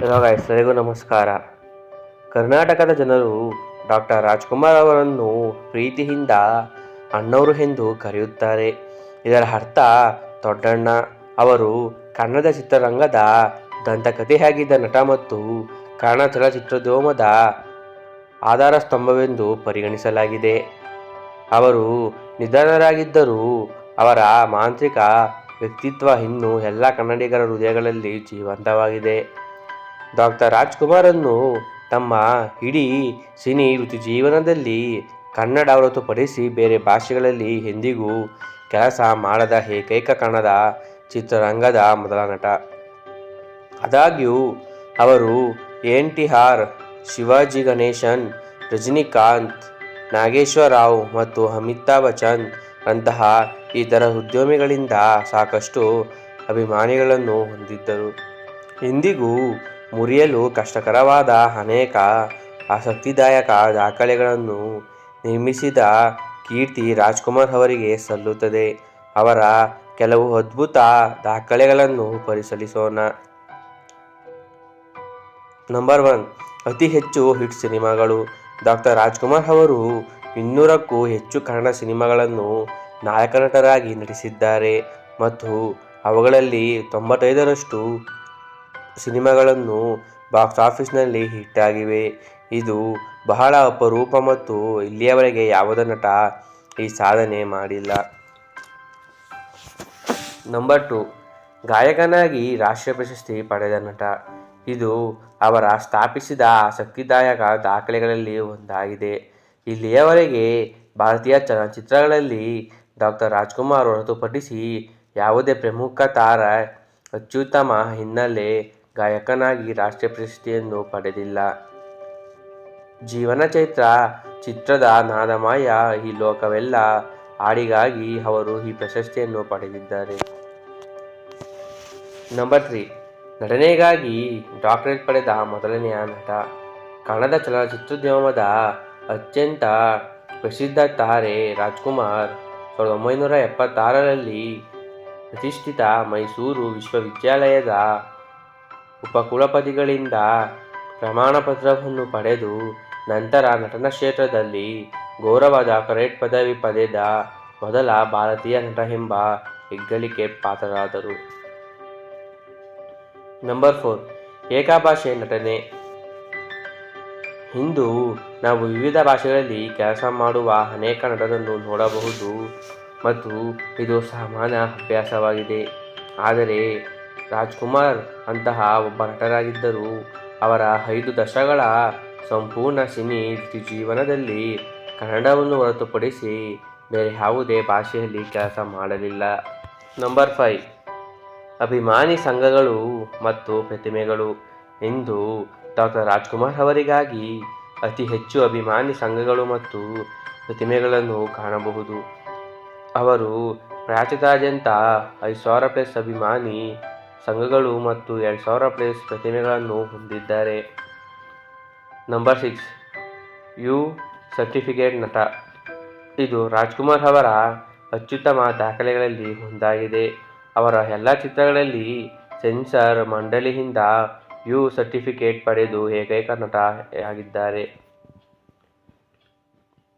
Hello ಎಲ್ಲರಿಗೂ ನಮಸ್ಕಾರ. ಕರ್ನಾಟಕದ ಜನರು ಡಾಕ್ಟರ್ ರಾಜ್ಕುಮಾರ್ ಅವರನ್ನು ಪ್ರೀತಿಯಿಂದ ಅಣ್ಣವರು ಎಂದು ಕರೆಯುತ್ತಾರೆ. ಇದರ ಅರ್ಥ, ದೊಡ್ಡಣ್ಣ ಅವರು ಕನ್ನಡ ಚಿತ್ರರಂಗದ ದಂತಕಥೆಯಾಗಿದ್ದ ನಟ ಮತ್ತು ಕನ್ನಡ ಚಲನಚಿತ್ರೋದ್ಯಮದ ಆಧಾರ ಸ್ತಂಭವೆಂದು ಪರಿಗಣಿಸಲಾಗಿದೆ. ಅವರು ನಿಧನರಾಗಿದ್ದರೂ ಅವರ ಮಾಂತ್ರಿಕ ವ್ಯಕ್ತಿತ್ವ ಇನ್ನೂ ಎಲ್ಲ ಕನ್ನಡಿಗರ ಹೃದಯಗಳಲ್ಲಿ ಜೀವಂತವಾಗಿದೆ. ಡಾಕ್ಟರ್ ರಾಜ್ಕುಮಾರನ್ನು ತಮ್ಮ ಇಡೀ ಸಿನಿ ವೃತ್ತಿ ಜೀವನದಲ್ಲಿ ಕನ್ನಡ ಹೊರತುಪಡಿಸಿ ಬೇರೆ ಭಾಷೆಗಳಲ್ಲಿ ಎಂದಿಗೂ ಕೆಲಸ ಮಾಡದ ಏಕೈಕ ಕನ್ನಡ ಚಿತ್ರರಂಗದ ಮೊದಲ ನಟ. ಆದಾಗ್ಯೂ, ಅವರು N T R Shivaji Ganesan, Rajinikanth Nageswara Rao ಮತ್ತು ಅಮಿತಾಬ್ ಬಚ್ಚನ್ ಅಂತಹ ಇತರ ಉದ್ಯಮಿಗಳಿಂದ ಸಾಕಷ್ಟು ಅಭಿಮಾನಿಗಳನ್ನು ಹೊಂದಿದ್ದರು. ಇಂದಿಗೂ ಮುರಿಯಲು ಕಷ್ಟಕರವಾದ ಅನೇಕ ಆಸಕ್ತಿದಾಯಕ ದಾಖಲೆಗಳನ್ನು ನಿರ್ಮಿಸಿದ ಕೀರ್ತಿ ರಾಜ್ಕುಮಾರ್ ಅವರಿಗೆ ಸಲ್ಲುತ್ತದೆ. ಅವರ ಕೆಲವು ಅದ್ಭುತ ದಾಖಲೆಗಳನ್ನು ಪರಿಶೀಲಿಸೋಣ. ನಂಬರ್ ಒನ್, ಅತಿ ಹೆಚ್ಚು ಹಿಟ್ ಸಿನಿಮಾಗಳು. ಡಾಕ್ಟರ್ ರಾಜ್ಕುಮಾರ್ ಅವರು ಇನ್ನೂರಕ್ಕೂ ಹೆಚ್ಚು ಕನ್ನಡ ಸಿನಿಮಾಗಳನ್ನು ನಾಯಕ ನಟರಾಗಿ ನಟಿಸಿದ್ದಾರೆ ಮತ್ತು ಅವುಗಳಲ್ಲಿ ತೊಂಬತ್ತೈದರಷ್ಟು ಸಿನಿಮಾಗಳನ್ನು ಬಾಕ್ಸ್ ಆಫೀಸ್ನಲ್ಲಿ ಹಿಟ್ ಆಗಿವೆ ಇದು ಬಹಳ ಅಪರೂಪ ಮತ್ತು ಇಲ್ಲಿಯವರೆಗೆ ಯಾವುದೇ ನಟ ಈ ಸಾಧನೆ ಮಾಡಿಲ್ಲ. ನಂಬರ್ ಟು ಗಾಯಕನಾಗಿ ರಾಷ್ಟ್ರೀಯ ಪ್ರಶಸ್ತಿ ಪಡೆದ ನಟ. ಇದು ಅವರ ಸ್ಥಾಪಿಸಿದ ಆಸಕ್ತಿದಾಯಕ ದಾಖಲೆಗಳಲ್ಲಿ ಒಂದಾಗಿದೆ. ಇಲ್ಲಿಯವರೆಗೆ ಭಾರತೀಯ ಚಲನಚಿತ್ರಗಳಲ್ಲಿ ಡಾಕ್ಟರ್ ರಾಜ್ಕುಮಾರ್ ಹೊರತುಪಡಿಸಿ ಯಾವುದೇ ಪ್ರಮುಖ ತಾರ ಅತ್ಯುತ್ತಮ ಹಿನ್ನೆಲೆ ಗಾಯಕನಾಗಿ ರಾಷ್ಟ್ರೀಯ ಪ್ರಶಸ್ತಿಯನ್ನು ಪಡೆದಿಲ್ಲ. ಜೀವನ ಚೈತ್ರ, ಚಿತ್ರದ ನಾದಮಾಯ ಈ ಲೋಕವೆಲ್ಲ ಹಾಡಿಗಾಗಿ ಅವರು ಈ ಪ್ರಶಸ್ತಿಯನ್ನು ಪಡೆದಿದ್ದಾರೆ. Number three. ನಟನೆಗಾಗಿ ಡಾಕ್ಟರೇಟ್ ಪಡೆದ ಮೊದಲನೆಯ ನಟ. ಕನ್ನಡ ಚಲನಚಿತ್ರೋದ್ಯಮದ ಅತ್ಯಂತ ಪ್ರಸಿದ್ಧ ತಾರೆ ರಾಜ್ಕುಮಾರ್ ಸಾವಿರದ ಒಂಬೈನೂರ ಎಪ್ಪತ್ತಾರರಲ್ಲಿ ಪ್ರತಿಷ್ಠಿತ ಮೈಸೂರು ವಿಶ್ವವಿದ್ಯಾಲಯದ ಉಪಕುಲಪತಿಗಳಿಂದ ಪ್ರಮಾಣ ಪತ್ರವನ್ನು ಪಡೆದು ನಂತರ ನಟನ ಕ್ಷೇತ್ರದಲ್ಲಿ ಗೌರವ ಡಾಕ್ಟರೇಟ್ ಪದವಿ ಪಡೆದ ಮೊದಲ ಭಾರತೀಯ ನಟ ಎಂಬ ಹೆಗ್ಗಳಿಕೆ ಪಾತ್ರರಾದರು. ನಂಬರ್ ಫೋರ್ ಏಕಭಾಷೆ ನಟನೆ. ಇಂದು ನಾವು ವಿವಿಧ ಭಾಷೆಗಳಲ್ಲಿ ಕೆಲಸ ಮಾಡುವ ಅನೇಕ ನಟರನ್ನು ನೋಡಬಹುದು ಮತ್ತು ಇದು ಸಾಮಾನ್ಯ ಅಭ್ಯಾಸವಾಗಿದೆ. ಆದರೆ ರಾಜ್ಕುಮಾರ್ ಅಂತಹ ಒಬ್ಬ ನಟರಾಗಿದ್ದರು ಅವರ ಐದು ದಶಕಗಳ ಸಂಪೂರ್ಣ ಸಿನಿ ಜೀವನದಲ್ಲಿ ಕನ್ನಡವನ್ನು ಹೊರತುಪಡಿಸಿ ಬೇರೆ ಯಾವುದೇ ಭಾಷೆಯಲ್ಲಿ ಕೆಲಸ ಮಾಡಲಿಲ್ಲ. Number five. ಅಭಿಮಾನಿ ಸಂಘಗಳು ಮತ್ತು ಪ್ರತಿಮೆಗಳು. ಇಂದು ಡಾಕ್ಟರ್ ರಾಜ್ಕುಮಾರ್ ಅವರಿಗಾಗಿ ಅತಿ ಹೆಚ್ಚು ಅಭಿಮಾನಿ ಸಂಘಗಳು ಮತ್ತು ಪ್ರತಿಮೆಗಳನ್ನು ಕಾಣಬಹುದು. ಅವರು ರಾಜ್ಯದಾದ್ಯಂತ ಐದು ಸಾವಿರ ಪ್ಲಸ್ ಅಭಿಮಾನಿ ಸಂಘಗಳು ಮತ್ತು ಎರಡು ಸಾವಿರ ಪ್ಲೇಸ್ ಪ್ರತಿಮೆಗಳನ್ನು ಹೊಂದಿದ್ದಾರೆ. ನಂಬರ್ ಸಿಕ್ಸ್, ಯು ಸರ್ಟಿಫಿಕೇಟ್ ನಟ. ಇದು ರಾಜ್ಕುಮಾರ್ ಅವರ ಅತ್ಯುತ್ತಮ ದಾಖಲೆಗಳಲ್ಲಿ ಒಂದಾಗಿದೆ. ಅವರ ಎಲ್ಲ ಚಿತ್ರಗಳಲ್ಲಿ ಸೆನ್ಸಾರ್ ಮಂಡಳಿಯಿಂದ ಯು ಸರ್ಟಿಫಿಕೇಟ್ ಪಡೆದು ಏಕೈಕ ನಟ ಆಗಿದ್ದಾರೆ.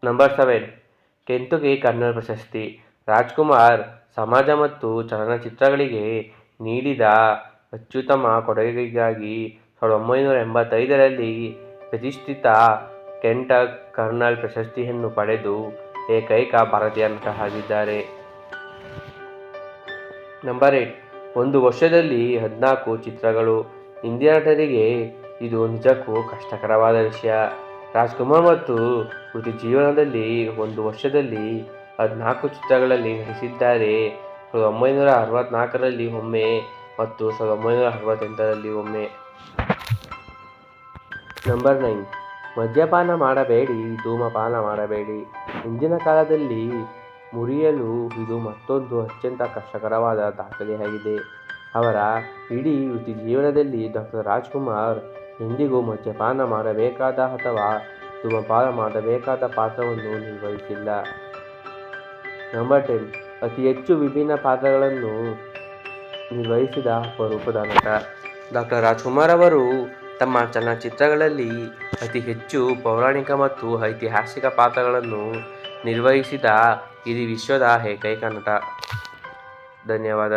ನಂಬರ್ ಸೆವೆನ್, ಕೆಂತುಗೆ ಕನ್ನಡ ಪ್ರಶಸ್ತಿ. ರಾಜ್ಕುಮಾರ್ ಸಮಾಜ ಮತ್ತು ಚಲನಚಿತ್ರಗಳಿಗೆ ನೀಡಿದ ಅತ್ಯುತ್ತಮ ಕೊಡುಗೆಗಾಗಿ ಸಾವಿರದ ಒಂಬೈನೂರ ಎಂಬತ್ತೈದರಲ್ಲಿ ಪ್ರತಿಷ್ಠಿತ ಕೆಂಟಕ್ ಕರ್ನಲ್ ಪ್ರಶಸ್ತಿಯನ್ನು ಪಡೆದು ಏಕೈಕ ಭಾರತೀಯ ನಟ ಆಗಿದ್ದಾರೆ. Number eight. ಒಂದು ವರ್ಷದಲ್ಲಿ ಹದಿನಾಲ್ಕು ಚಿತ್ರಗಳು. ಇಂದಿಯ ನಟರಿಗೆ ಇದು ನಿಜಕ್ಕೂ ಕಷ್ಟಕರವಾದ ವಿಷಯ. ರಾಜ್ಕುಮಾರ್ ಮತ್ತು ವೃತ್ತಿ ಜೀವನದಲ್ಲಿ ಒಂದು ವರ್ಷದಲ್ಲಿ ಹದಿನಾಲ್ಕು ಚಿತ್ರಗಳಲ್ಲಿ ನಟಿಸಿದ್ದಾರೆ. ಸಾವಿರದ ಒಂಬೈನೂರ ಅರವತ್ತ್ನಾಲ್ಕರಲ್ಲಿ ಒಮ್ಮೆ ಮತ್ತು ಸಾವಿರದ ಒಂಬೈನೂರ ಅರವತ್ತೆಂಟರಲ್ಲಿ ಒಮ್ಮೆ. ನಂಬರ್ ನೈನ್ ಮದ್ಯಪಾನ ಮಾಡಬೇಡಿ, ಧೂಮಪಾನ ಮಾಡಬೇಡಿ. ಹಿಂದಿನ ಕಾಲದಲ್ಲಿ ಮುರಿಯಲು ಇದು ಮತ್ತೊಂದು ಅತ್ಯಂತ ಕಷ್ಟಕರವಾದ ದಾಖಲೆಯಾಗಿದೆ. ಅವರ ಇಡೀ ವೃತ್ತಿ ಜೀವನದಲ್ಲಿ ಡಾಕ್ಟರ್ ರಾಜ್ಕುಮಾರ್ ಎಂದಿಗೂ ಮದ್ಯಪಾನ ಮಾಡಬೇಕಾದ ಅಥವಾ ಧೂಮಪಾನ ಮಾಡಬೇಕಾದ ಪಾತ್ರವನ್ನು ನಿರ್ವಹಿಸಿಲ್ಲ. ನಂಬರ್ ಟೆನ್ ಅತಿ ಹೆಚ್ಚು ವಿಭಿನ್ನ ಪಾತ್ರಗಳನ್ನು ನಿರ್ವಹಿಸಿದ ಅಪರೂಪದ ನಟ ಡಾಕ್ಟರ್ ರಾಜ್ಕುಮಾರ್ ಅವರು ತಮ್ಮ ಚಲನಚಿತ್ರಗಳಲ್ಲಿ ಅತಿ ಹೆಚ್ಚು ಪೌರಾಣಿಕ ಮತ್ತು ಐತಿಹಾಸಿಕ ಪಾತ್ರಗಳನ್ನು ನಿರ್ವಹಿಸಿದ ಇಡೀ ವಿಶ್ವದ ಏಕೈಕ ನಟ. ಧನ್ಯವಾದಗಳು.